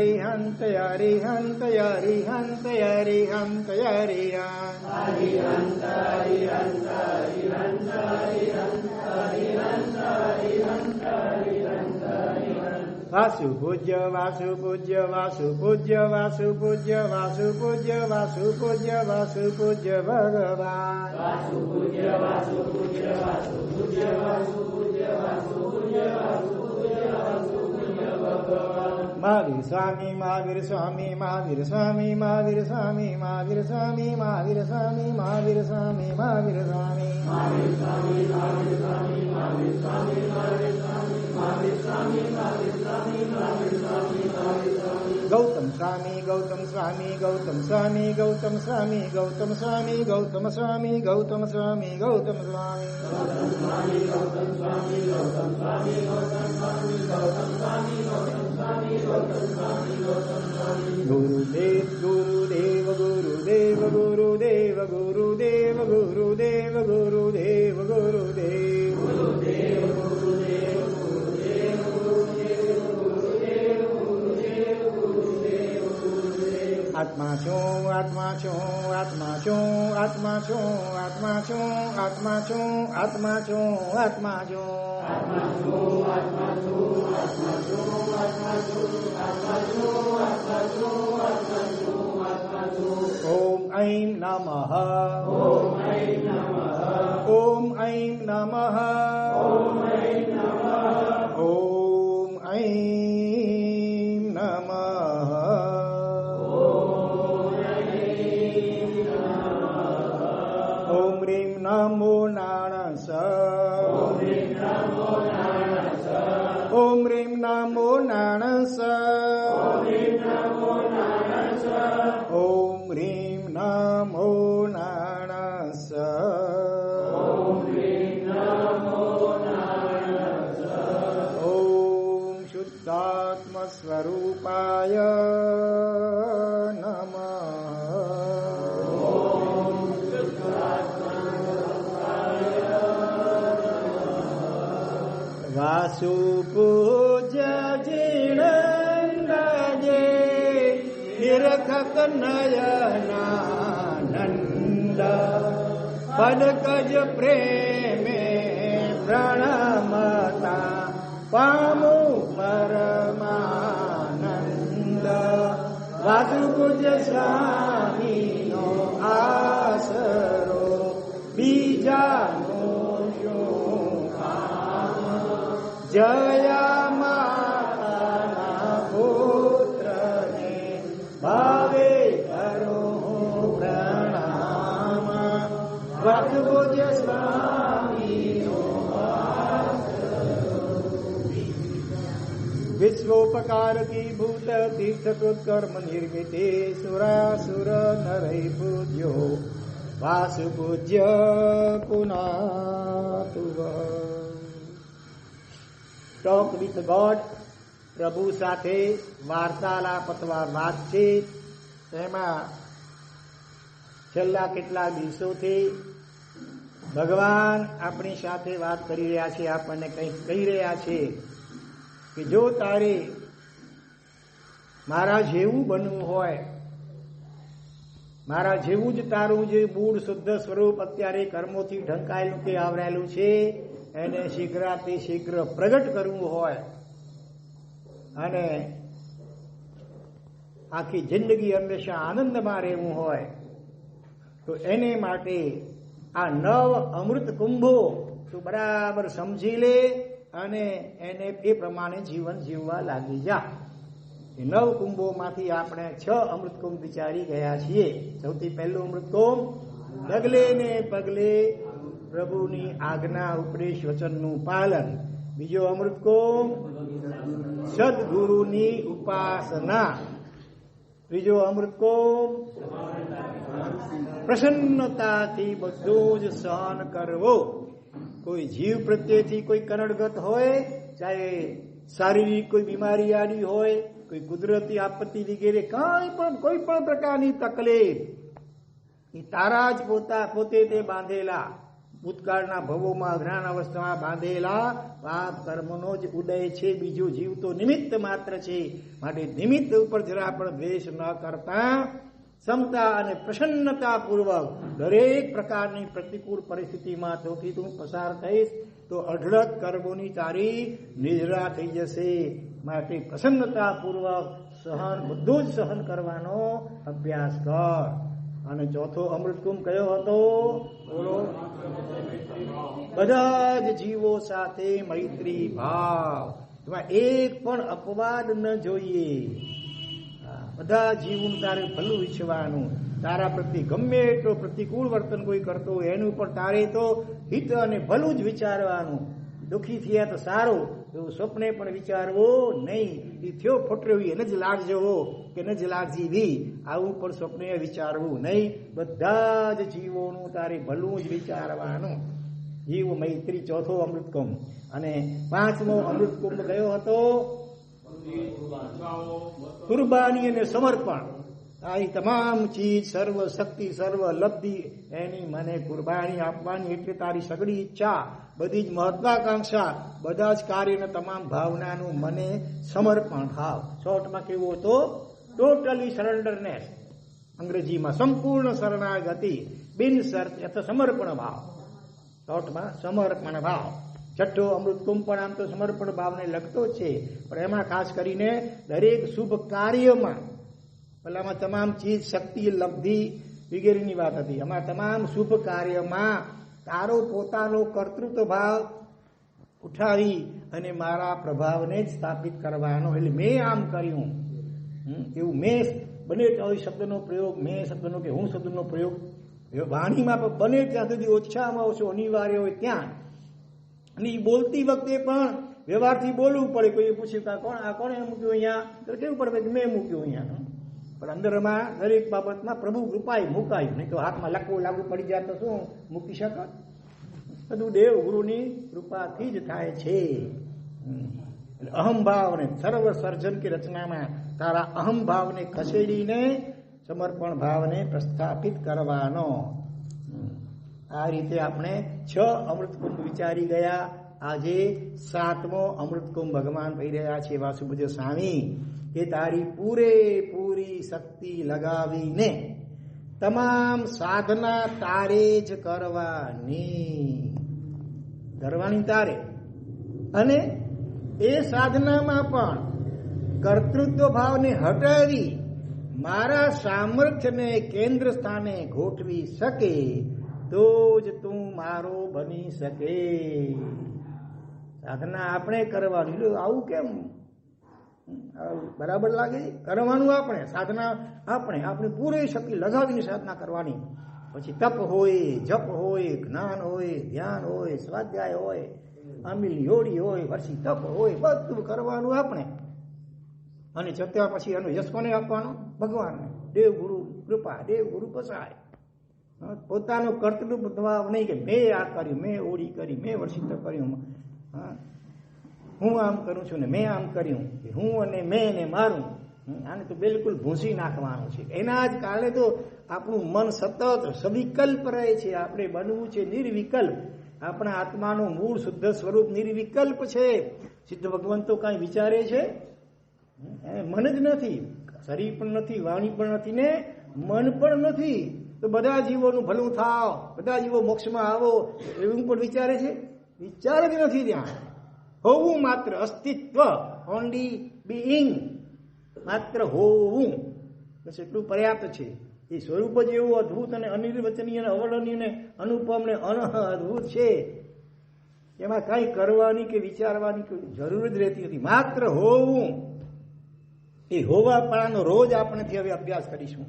અરિહંત અરિહંત અરિહંત અરિહંત અરિહંત વાસુ પૂજ્ય વાસુ પૂજ્ય વાસુ પૂજ્ય વાસુ પૂજ્ય વાસુ પૂજ્ય વાસુ પૂજ્ય વાસુ પૂજ્ય ભગવાન મહાવીર સ્વામી મહાવીર સ્વામી મહાવીર સ્વામી મહાવીર સ્વામી મહાવીર સ્વામી મહાવીર સ્વામી મહાવીર સ્વામી મહાવીર સ્વામી ગૌતમ સ્વામી ગૌતમ સ્વામી ગૌતમ સ્વામી ગૌતમ સ્વામી ગૌતમ સ્વામી ગૌતમ સ્વામી ગૌતમ સ્વામી ગૌતમ સ્વામી ગુરુદેવ ગુરુદેવ ગુરુદેવ ગુરુદેવ ગુરુદેવ ગુરુદેવ ગુરુદેવ ગુરુદેવ આત્મા છું આત્મા છું આત્મા છું આત્મા છું આત્મા છું આત્મા છું આત્મા છું Om Aim Namaha. Om Aim Namaha. Om Aim Namaha. Om Aim Namaha. Om Aim Namaha. Om Aim Namaha. वासुपूजन निरखकनयनानन्द पदकज प्रेमे प्रणमता पामु परमानन्द वासुपूज स्वामिनो आसरो बीजा જયા માતાના પુત્રને ભાવે કરો પ્રણામ વટભુજ સ્વામીનો વિશ્વોપકારકી ભૂત તીર્થકૃત કર્મ નિર્મિતે સુરાસુર નરૈ પૂજ્યો વાસુ પૂજ્ય પુનાતુવ ટોક વિથ ગોડ. પ્રભુ સાથે વાર્તાલાપ અથવા વાતચીત. એમાં છેલ્લા કેટલા દિવસોથી ભગવાન આપણી સાથે વાત કરી રહ્યા છે, આપણને કંઈક કહી રહ્યા છે કે જો તારે મારા જેવું બનવું હોય, મારા જેવું જ તારું જે મૂળ શુદ્ધ સ્વરૂપ અત્યારે કર્મોથી ઢંકાયેલું કે આવરાયેલું છે એને શીઘ્રાતિ શીઘ્ર પ્રગટ કરવું હોય અને આખી જિંદગી હંમેશા આનંદમાં રહેવું હોય, તો એને માટે આ નવ અમૃત કુંભો તું બરાબર સમજી લે અને એને એ પ્રમાણે જીવન જીવવા લાગી જા. એ નવ કુંભોમાંથી આપણે છ અમૃત કુંભ વિચારી ગયા છીએ. સૌથી પહેલું અમૃત કુંભ, ડગલે ને પગલે પ્રભુની આજ્ઞા ઉપદેશ વચનનું પાલન. બીજો અમૃત કોમ, સદગુરુની ઉપાસના. ત્રીજો અમૃત કોમ, પ્રસન્નતાથી બધું જ સહન કરવો. કોઈ જીવ પ્રત્યેથી કોઈ કરડગત હોય, ચાહે શારીરિક કોઈ બીમારી આડી હોય, કોઈ કુદરતી આપત્તિ વગેરે કાંઈ પણ, કોઈ પણ પ્રકારની તકલીફ, એ તારા જ પોતા પોતે તે બાંધેલા. ભૂતકાળના ભવોમાં અજ્ઞાન અવસ્થામાં બાંધેલા પાપ કર્મનો જ ઉદય છે. બીજો જીવ તો નિમિત્ત માત્ર છે. માટે નિમિત્ત ઉપર જરા પણ દ્વેષ ન કરતા. ક્ષમતા અને પ્રસન્નતા પૂર્વક દરેક પ્રકારની પ્રતિકૂળ પરિસ્થિતિમાં તોથી તું પસાર થઈશ, તો અઢળક કર્મોની તારી નિજરા થઈ જશે. માટે પ્રસન્નતા પૂર્વક સહન, બધું જ સહન કરવાનો અભ્યાસ કર. અને ચોથો અમૃતકુંભ કયો હતો? બધા જ જીવો સાથે મૈત્રી ભાવ. એમાં એક પણ અપવાદ ન જોઈએ. બધા જીવનું તારે ભલું ઈચ્છવાનું તારા પ્રત્યે ગમે એટલો પ્રતિકૂળ વર્તન કોઈ કરતો એનું પણ તારે તો હિત અને ભલું જ વિચારવાનું. દુઃખી થયા તો સારું એવું સ્વપ્ને પણ વિચારવો નહીં. એ થયો ફોટરવી એને જ લાગજવો કે ન જ લાગજી વી આવું પણ સ્વપ્ને વિચારવું નહીં. બધા જ જીવોનું તારે ભલું જ વિચારવાનું. જીવ મૈત્રી ચોથો અમૃતકુંભ. અને પાંચમો અમૃતકુંભ ગયો હતો. કુરબાની અને સમર્પણ. આ ઈ તમામ ચીજ, સર્વ શક્તિ, સર્વ લબ્ધિ, એની મને કુરબાની આપવાની એટલે તારી સગડી ઈચ્છા. બધી જ મહત્વાકાંક્ષા, બધા જ કાર્યને તમામ ભાવનાનું મને સમર્પણ ભાવ. શોર્ટમાં કેવું હતો? ટોટલી સરેન્ડરનેસ અંગ્રેજીમાં સંપૂર્ણ શરણાગતિ, બિન શર્ત અથવા સમર્પણ ભાવ. શોર્ટમાં સમર્પણ ભાવ. છઠ્ઠો અમૃતકુંભ પણ આમ તો સમર્પણ ભાવને લગતો છે. પણ એમાં ખાસ કરીને દરેક શુભ કાર્યમાં પેલામાં તમામ ચીજ, શક્તિ, લબ્ધિ વગેરેની વાત હતી. આમાં તમામ શુભ કાર્યમાં તારો પોતાનો કર્તૃત્વ ભાવ ઉઠાવી અને મારા પ્રભાવને જ સ્થાપિત કરવાનો. એટલે મેં આમ કર્યું. એવું મેં બને ત્યાં શબ્દનો પ્રયોગ, મેં શબ્દનો કે હું શબ્દનો પ્રયોગ વાણીમાં પણ બને ત્યાં સુધી ઓછામાં ઓછો અનિવાર્ય હોય ત્યાં અને એ બોલતી વખતે પણ વ્યવહારથી બોલવું પડે. કોઈ પૂછ્યું કોણ, આ કોણે મૂક્યું અહીંયા? કેવું પડે મેં મૂક્યું અહીંયા. પણ અંદરમાં દરેક બાબતમાં પ્રભુ કૃપાએ મુકાયું. નહીં તો હાથમાં લખવું લાગુ પડી જાય તો શું? મૂકી શકત બધું દેવ ગુરુની કૃપાથી જ થાય છે. હમ. એટલે અહમભાવ ને સર્વ સર્જન કે રચનામાં તારા અહમભાવને ખસેડીને સમર્પણ ભાવને પ્રસ્થાપિત કરવાનો. આ રીતે આપણે છ અમૃતકુંભ વિચારી ગયા. આજે સાતમો અમૃતકુંભ ભગવાન કહી રહ્યા છે વાસુદેવ સ્વામી. કે તારી પૂરેપૂરી શક્તિ લગાવીને તમામ સાધના તારે જ કરવાની. કરવાની તારે. અને એ સાધનામાં પણ કર્તૃત્વ ભાવને હટાવી મારા સામર્થ્યને કેન્દ્ર સ્થાને ગોઠવી શકે તો જ તું મારો બની શકે. સાધના આપણે કરવાની. આવું કેમ બરાબર લાગે? કરવાનું આપણે સાધના આપણે આપણી પૂરી શક્તિ લગાવીને સાધના કરવાની. પછી તપ હોય જપ હોય જ્ઞાન હોય ધ્યાન હોય સ્વાધ્યાય હોય અમિલ યોડી હોય વર્ષી તપ હોય બધું કરવાનું આપણે. અને ચત્યા પછી એનો યશ કોને આપવાનો? ભગવાનને. દેવ ગુરુ કૃપા દેવ ગુરુ પસાય. હા, પોતાનું કર્તૃત્વ ભાવ નહીં કે મેં આ કર્યું મેં ઓળી કરી મેં વર્ષિત કર્યું. હા આમ કરું છું ને મેં આમ કર્યું હું અને મેં ને મારું આને તો બિલકુલ ભૂંસી નાખવાનું છે. એના જ કારણે તો આપણું મન સતત સવિકલ્પ રહે છે. આપણે બનવું છે નિર્વિકલ્પ. આપણા આત્માનું મૂળ શુદ્ધ સ્વરૂપ નિર્વિકલ્પ છે. સિદ્ધ ભગવાન તો કાંઈ વિચારે છે? એને મન જ નથી. શરીર પણ નથી, વાણી પણ નથી ને મન પણ નથી. તો બધા જીવોનું ભલું થાવ, બધા જીવો મોક્ષમાં આવો, એવું પણ વિચારે છે? વિચાર જ નથી ત્યાં. હોવું માત્ર અસ્તિત્વ. ઓનલી બીઈંગ માત્ર હોવું. બસ એટલું પર્યાપ્ત છે. એ સ્વરૂપ જ એવું અદ્ભુત અને અનિર્વચનીય અને અવર્ણનીય અને અનુપમ ને અનહદભુત છે. એમાં કાંઈ કરવાની કે વિચારવાની કોઈ જરૂર જ રહેતી નથી. માત્ર હોવું. એ હોવાપણાનો રોજ આપણેથી હવે અભ્યાસ કરીશું.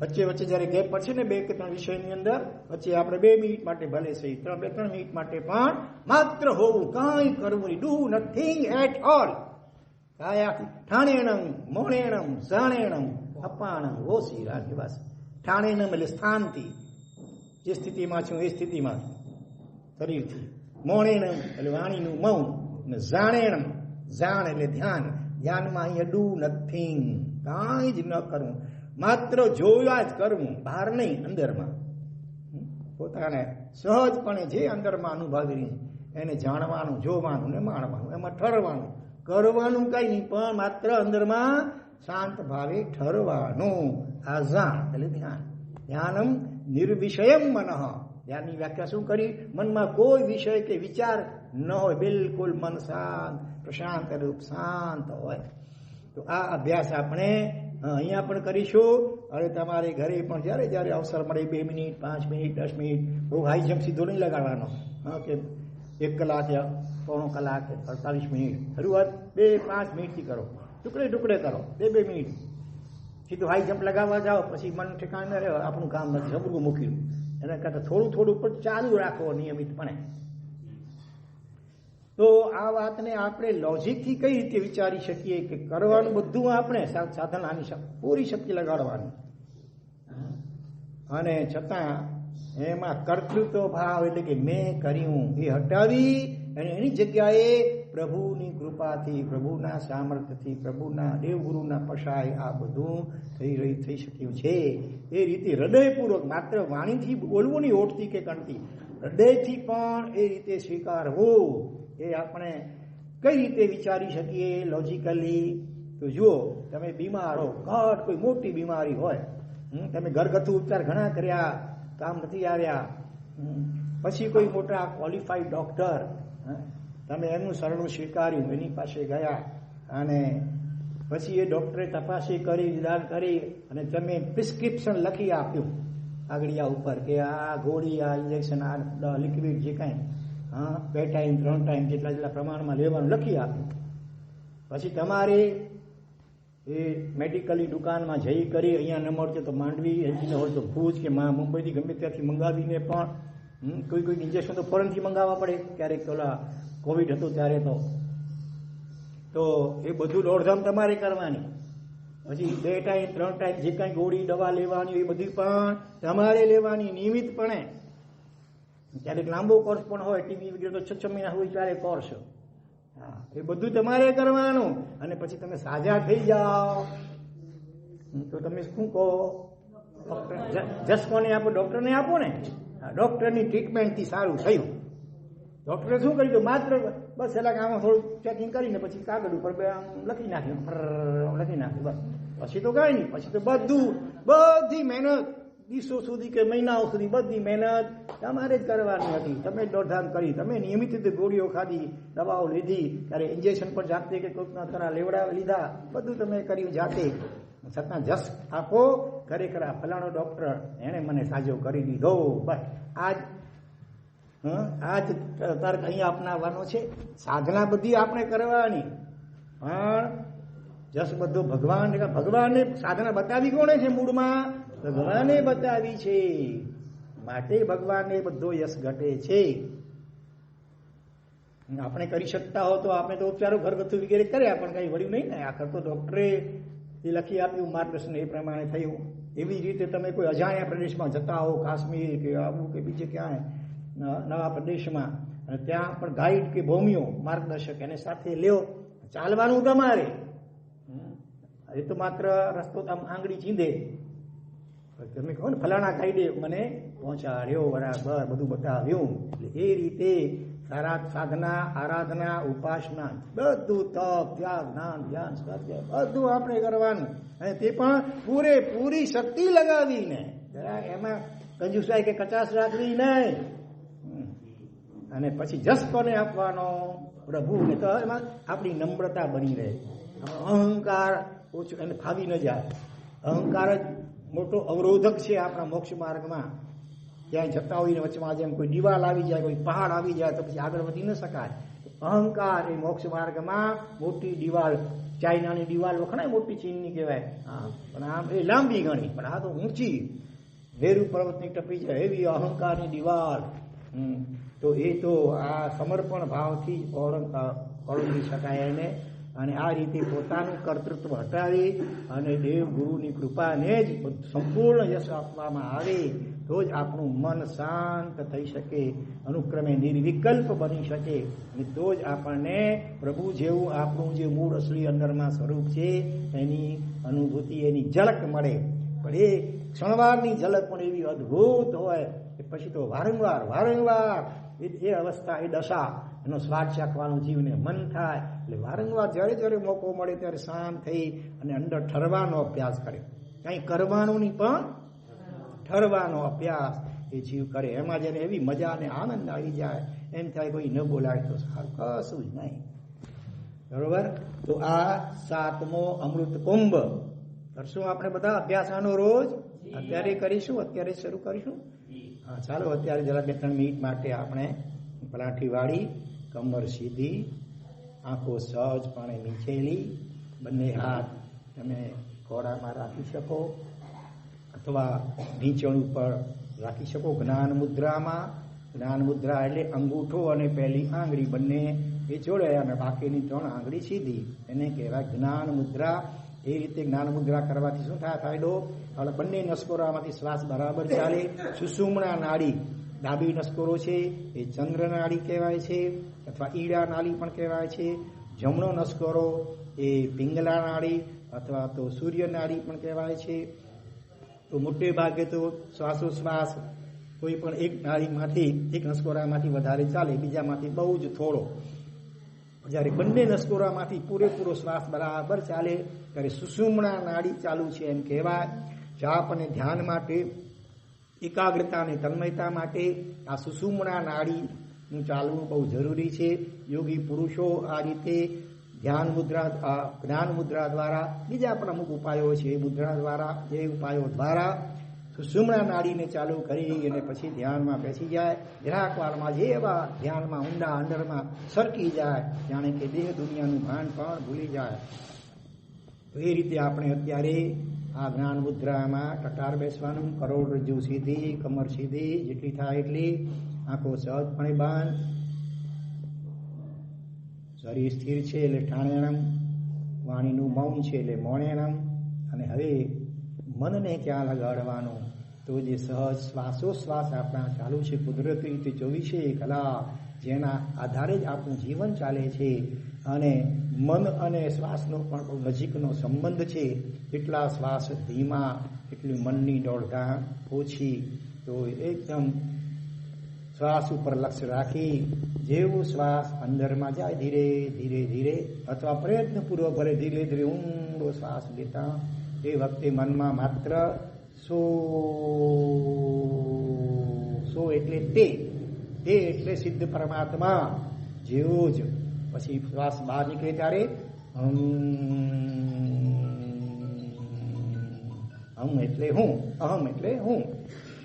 વચ્ચે વચ્ચે જ્યારે ગેપ પડશે ને બે કે ત્રણ વિષયની અંદર, વચ્ચે આપણે બે મિનિટ માટે ભલે સહી ત્રણ બે ત્રણ મિનિટ માટે પણ માત્ર હોવું, કાંઈ કરવું નહીં ડુ નથિંગ એટ ઓલ કાયા ઠાણેણમ, મોણેણમ જાણેણમ અપાણમ, ઓસી રાખી બસ ઠાણેણમ એટલે સ્થાનથી. જે સ્થિતિમાં છું એ સ્થિતિમાં. શરીરથી. મોણેણમ એટલે વાણીનું મૌન અને જાણેણમ જાણ એટલે ધ્યાન. ધ્યાનમાં અહીંયા ડુ નથિંગ કાંઈ જ ન કરવું. માત્ર જોયા જ કરવું, બહાર નહીં, અંદરમાં. પોતાને સહજપણે જે અંદરમાં અનુભવી એને જાણવાનું, જોવાનું ને માણવાનું, એમાં ઠરવાનું. કરવાનું કઈ નહીં, પણ માત્ર અંદરમાં શાંત ભાવે ઠરવાનું. આ જાણ એટલે ધ્યાન. ધ્યાનમ નિર્વિષયમ મનઃ. ધ્યાનની વ્યાખ્યા શું કરી? મનમાં કોઈ વિષય કે વિચાર ન હોય, બિલકુલ મન શાંત, પ્રશાંત રૂપ શાંત હોય. તો આ અભ્યાસ આપણે અહીંયા પણ કરીશું. અને તમારે ઘરે પણ જ્યારે જ્યારે અવસર મળે, બે મિનિટ, પાંચ મિનિટ, દસ મિનિટ, બહુ હાઈ જમ્પ સીધો નહીં લગાડવાનો. હા, કે એક કલાક પોણો કલાક, અડતાલીસ મિનિટ. શરૂઆત બે પાંચ મિનિટથી કરો. ટુકડે ટુકડે કરો. બે બે મિનિટ. સીધું હાઈ જમ્પ લગાવવા જાઓ, પછી મન ઠેકાણ ન રહે, આપણું કામ નથી જબરું મૂક્યું. એના કરતાં થોડું થોડું પણ ચાલુ રાખો નિયમિતપણે. તો આ વાતને આપણે લોજિકથી કઈ રીતે વિચારી શકીએ કે કરવાનું બધું આપણે સાધન આની પૂરી શક્તિ લગાડવાની? અને છતાં એમાં કર્તૃત્વ ભાવ એટલે કે મેં કર્યું એ હટાવી અને એની જગ્યાએ પ્રભુની કૃપાથી, પ્રભુના સામર્થ્યથી, પ્રભુના દેવગુરુના પશાય આ બધું થઈ રહી, થઈ શક્યું છે. એ રીતે હૃદયપૂર્વક માત્ર વાણીથી બોલવું નહીં ઓઠથી કે કણતી હૃદયથી પણ એ રીતે સ્વીકારવું. એ આપણે કઈ રીતે વિચારી શકીએ લોજિકલી તો જુઓ, તમે બીમાર હો ઘટ કોઈ મોટી બીમારી હોય તમે ઘરગથ્થુ ઉપચાર ઘણા કર્યા, કામ નથી આવ્યા પછી કોઈ મોટા ક્વોલિફાઈડ ડોક્ટર તમે એનું શરણું સ્વીકાર્યું, એની પાસે ગયા, અને પછી એ ડોક્ટરે તપાસી કરી, નિદાન કરી, અને તમે પ્રિસ્ક્રિપ્શન લખી આપ્યું, આગળિયા ઉપર કે આ ગોળી, આ ઇન્જેક્શન આ લિક્વિડ જે કાંઈ હા, બે ટાઈમ, ત્રણ ટાઈમ જેટલા જેટલા પ્રમાણમાં લેવાનું લખી આપે. પછી તમારે એ મેડિકલની દુકાનમાં જઈ કરી અહીંયા ન મળશે તો માંડવી એથી હોય તો ભુજ કે મા મુંબઈથી ગમે ત્યાંથી મંગાવીને પણ કોઈ કોઈ ઇન્જેક્શન તો ફોરનથી મંગાવવા પડે. ક્યારેક પેલા કોવિડ હતું ત્યારે તો. તો એ બધું દોડધામ તમારે કરવાની. પછી બે ટાઈમ, ત્રણ ટાઈમ જે કાંઈ ગોળી દવા લેવાની એ બધી પણ તમારે લેવાની નિયમિતપણે. ક્યારેક લાંબો કોર્સ પણ હોય ટીવી વગેરે તો છ છ મહિના હોય ત્યારે કોર્સ હા, એ બધું તમારે કરવાનું. અને પછી તમે સાજા થઈ જાઓ. તો તમે શું કહો? ડોક્ટર જ- જસ કોને આપો? ડોક્ટરને આપો ને? ડોક્ટરની ટ્રીટમેન્ટથી સારું થયું. ડોક્ટરે શું કર્યું? માત્ર બસ એલા આમાં થોડું ચેકિંગ કરીને પછી કાગળ ઉપર લખી નાખ્યું. લખી નાખ્યું, બસ. પછી તો કાંઈ નહીં. પછી તો બધું, બધી મહેનત દિવસો સુધી કે મહિનાઓ સુધી બધી મહેનત તમારે જ કરવાની હતી. તમે દોડધામ કરી, તમે નિયમિત રીતે ગોળીઓ ખાધી, દવાઓ લીધી, ત્યારે ઇન્જેક્શન પણ જાતે કે કોઈકના તરા લેવડાવી લીધા, બધું તમે કર્યું જાતે. છતાં જસ આપો ખરેખર આ ફલાણો ડોક્ટર એણે મને સાજો કરી દીધો. બસ, આજ, હં? આ જ તર્ક અહીંયા અપનાવવાનો છે. સાધના બધી આપણે કરવાની. પણ જસ બધો ભગવાન ભગવાનને સાધના બતાવી કોણે છે મૂળમાં? ભગવાને બતાવી છે, માટે ભગવાને બધો યશ ઘટે છે. આપણે કરી શકતા હો તો આપણે તો ઉપચારો ઘરગથ્થુ વગેરે કર્યા, પણ કઈ વળ્યું નહીં ને. આખર તો ડોક્ટરે એ લખી આપ્યું, માર્ગદર્શન એ પ્રમાણે થયું. એવી રીતે તમે કોઈ અજાણ્યા પ્રદેશમાં જતા હો, કાશ્મીર કે આબુ કે બીજે ક્યાંય નવા પ્રદેશમાં, અને ત્યાં પણ ગાઈડ કે ભૂમિઓ માર્ગદર્શક એને સાથે લ્યો. ચાલવાનું તમારે. એ તો માત્ર રસ્તો આમ આંગળી ચીંધે. તમે કહો ને, ફલાણા ગાઈડે મને પહોંચાડ્યો બરાબર, બધું બતાવ્યું. એટલે એ રીતે સારા સાધના, આરાધના, ઉપાસના, બધું તપ, ત્યાગ જ્ઞાન ધ્યાન, સ્વાધ્યાય, બધું આપણે કરવાનું. અને તે પણ પૂરેપૂરી શક્તિ લગાવીને. એમાં કંજુસાઈ કે કચાશ રાખવી નહીં. અને પછી જસ કોને આપવાનો. પ્રભુને તો એમાં આપણી નમ્રતા બની રહે. અહંકાર ઓછું, એને ફાવી ન જાય. અહંકાર જ મોટો અવરોધક છે આપણા મોક્ષ માર્ગમાં. ક્યાંય જતા હોઈને વચમાં જેમ કોઈ દિવાલ આવી જાય કોઈ પહાડ આવી જાય તો પછી આગળ વધી ન શકાય. અહંકાર એ મોક્ષ માર્ગમાં મોટી દિવાલ ચાઇનાની દિવાલ વખણાય મોટી ચીનની કહેવાય. હા. પણ આમ એ લાંબી ગણી પણ આ તો ઊંચી. મેરુ પર્વતની ટપી છે એવી અહંકારની દિવાલ. તો એ તો આ સમર્પણ ભાવથી ઓળંગી શકાય એને. અને આ રીતે પોતાનું કર્તૃત્વ હટાવી અને દેવ ગુરુની કૃપાને જ સંપૂર્ણ યશ આપવામાં આવે તો જ આપણું મન શાંત થઈ શકે, અનુક્રમે નિર્વિકલ્પ બની શકે અને તો જ આપણને પ્રભુ જેવું આપણું જે મૂળ અસલી અંદરમાં સ્વરૂપ છે, એની અનુભૂતિ, એની ઝલક મળે. પણ એ ક્ષણવારની ઝલક પણ એવી અદ્ભુત હોય કે પછી તો વારંવાર વારંવાર એ અવસ્થા, એ દશા, એનો સ્વાદ ચાખવાનું જીવને મન થાય એટલે વારંવાર જ્યારે જ્યારે મોકો મળે ત્યારે શાંત થઈ અને અંદર ઠરવાનો અભ્યાસ કરે. કંઈ કરવાનું નહીં પણ ઠરવાનો અભ્યાસ એ જીવ કરે. એમાં જેને એવી મજા અને આનંદ આવી જાય, એમ થાય કોઈ ન બોલાય તો સારું, કશું જ નહીં. બરોબર? તો આ સાતમો અમૃત કુંભ. કરશું આપણે બધા અભ્યાસ આનો રોજ? અત્યારે કરીશું? અત્યારે શરૂ કરીશું? હા, ચાલો, અત્યારે જરા બે ત્રણ મિનિટ માટે આપણે પલાઠી વાળી કમર સીધી આંખો સહજપણે નીચેલી બંને હાથ તમે ઘોડામાં રાખી શકો અથવા નીચણ ઉપર રાખી શકો જ્ઞાન મુદ્રામાં. જ્ઞાન મુદ્રા એટલે અંગૂઠો અને પહેલી આંગળી, બંને એ જોડે અને બાકીની ત્રણ આંગળી સીધી. એને કહેવાય જ્ઞાન મુદ્રા. એ રીતે જ્ઞાન મુદ્રા કરવાથી શું થાય ફાયદો? હવે બંને નસકોરામાંથી શ્વાસ બરાબર ચાલે. સુષુમણા નાડી, ડાબી નસકોરો છે, એ ચંદ્ર નાડી કહેવાય છે. અથવા ઈડા નાળી પણ કહેવાય છે, જમણો નસકોરો એ પિંગલા નાળી અથવા તો સૂર્ય નાળી પણ કહેવાય છે. તો મોટે ભાગે તો શ્વાસોશ્વાસ કોઈ પણ એક નાળીમાંથી એક નસકોરામાંથી વધારે ચાલે, બીજામાંથી બહુ જ થોડો. જ્યારે બંને નસકોરામાંથી પૂરેપૂરો શ્વાસ બરાબર ચાલે, ત્યારે સુષુમણા નાડી ચાલુ છે એમ કહેવાય. જાપ અને ધ્યાન માટે, એકાગ્રતા અને તન્મયતા માટે આ સુષુમણા નાડીનું ચાલવું બહુ જરૂરી છે. યોગી પુરુષો આ રીતે ધ્યાન મુદ્રા જ્ઞાન મુદ્રા દ્વારા, બીજા પણ અમુક ઉપાયો છે એ મુદ્રા દ્વારા, એ ઉપાયો દ્વારા સુષુમણા નાડીને ચાલુ કરી અને પછી ધ્યાનમાં બેસી જાય. જરાક વારમાં જે એવા ધ્યાનમાં ઊંડા અંદરમાં સરકી જાય. જાણે કે દેહ દુનિયાનું ભાન પણ ભૂલી જાય. એ રીતે આપણે અત્યારે આ જ્ઞાન મુદ્રામાં કટાર બેસવાનું, કરોડરજ્જુ સીધી, કમર સીધી, જેટલી થાય એટલી આંખો સહજપણે બાંધ. શરીર સ્થિર છે એટલે ઠાણેણમ, વાણીનું મૌન છે એટલે મોણેણમ. અને હવે મનને ક્યાં લગાડવાનું? તો જે સહજ શ્વાસોશ્વાસ આપણા ચાલુ છે, કુદરતી રીતે ચોવીસે કલા જેના આધારે જ આપણું જીવન ચાલે છે. અને મન અને શ્વાસનો પણ બહુ નજીકનો સંબંધ છે. એટલા શ્વાસ ધીમા, એટલી મનની દોડધામ ઓછી. તો એકદમ શ્વાસ ઉપર લક્ષ્ય રાખી જેવું શ્વાસ અંદરમાં જાય ધીરે ધીરે ધીરે અથવા પ્રયત્નપૂર્વક ભરે ધીરે ધીરે ઊંડો શ્વાસ લેતા એ વખતે મનમાં માત્ર સો સો એટલે તે તે એટલે સિદ્ધ પરમાત્મા જેવો જ. પછી શ્વાસ બહાર નીકળે ત્યારે હમ, એટલે હું, અહમ એટલે હું.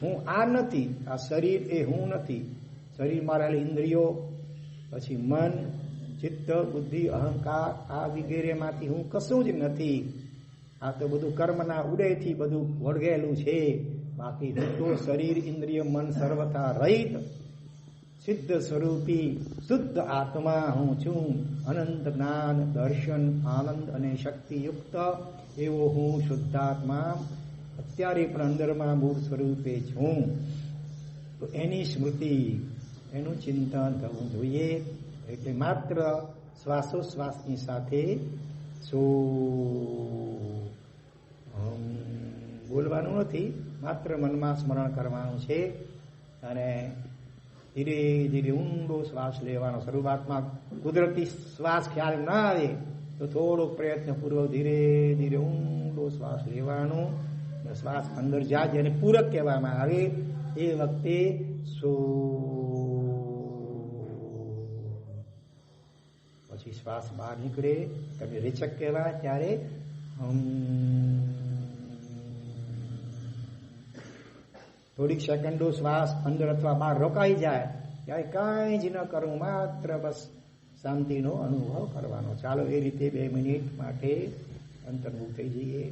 હું આ નથી, આ શરીર એ હું નથી. શરીર મારા ઇન્દ્રિયો, પછી મન, ચિત્ત, બુદ્ધિ, અહંકાર, આ વગેરેમાંથી હું કશું જ નથી. આ તો બધું કર્મના ઉદયથી બધું વળગેલું છે. બાકી તો શરીર, ઇન્દ્રિય, મન સર્વથા રહિત, સિદ્ધ સ્વરૂપી, શુદ્ધ આત્મા હું છું. અનંત જ્ઞાન, દર્શન, આનંદ અને શક્તિયુક્ત એવો હું શુદ્ધાત્મા. અત્યારે પણ અંદરમાં મૂળ સ્વરૂપે છું. તો એની સ્મૃતિ, એનું ચિંતન થવું જોઈએ. એટલે માત્ર શ્વાસોશ્વાસની સાથે સો બોલવાનું નથી, માત્ર મનમાં સ્મરણ કરવાનું છે. અને ધીરે ધીરે ઊંડો શ્વાસ લેવાનો શરૂઆતમાં કુદરતી શ્વાસ ખ્યાલ ના આવે, તો થોડો પ્રયત્નપૂર્વક ધીરે ધીરે ઊંડો શ્વાસ લેવાનો. શ્વાસ અંદર જાય જેને પૂરક કહેવામાં આવે. એ વખતે સો પછી શ્વાસ બહાર નીકળે, તમે રેચક કહેવાય ત્યારે થોડીક સેકન્ડો શ્વાસ અંદર અથવા બહાર રોકાઈ જાય, ત્યારે કાંઈ જ ન કરવું માત્ર બસ શાંતિનો અનુભવ કરવાનો. ચાલો, એ રીતે બે મિનિટ માટે અંતર્મુખ થઈ જઈએ.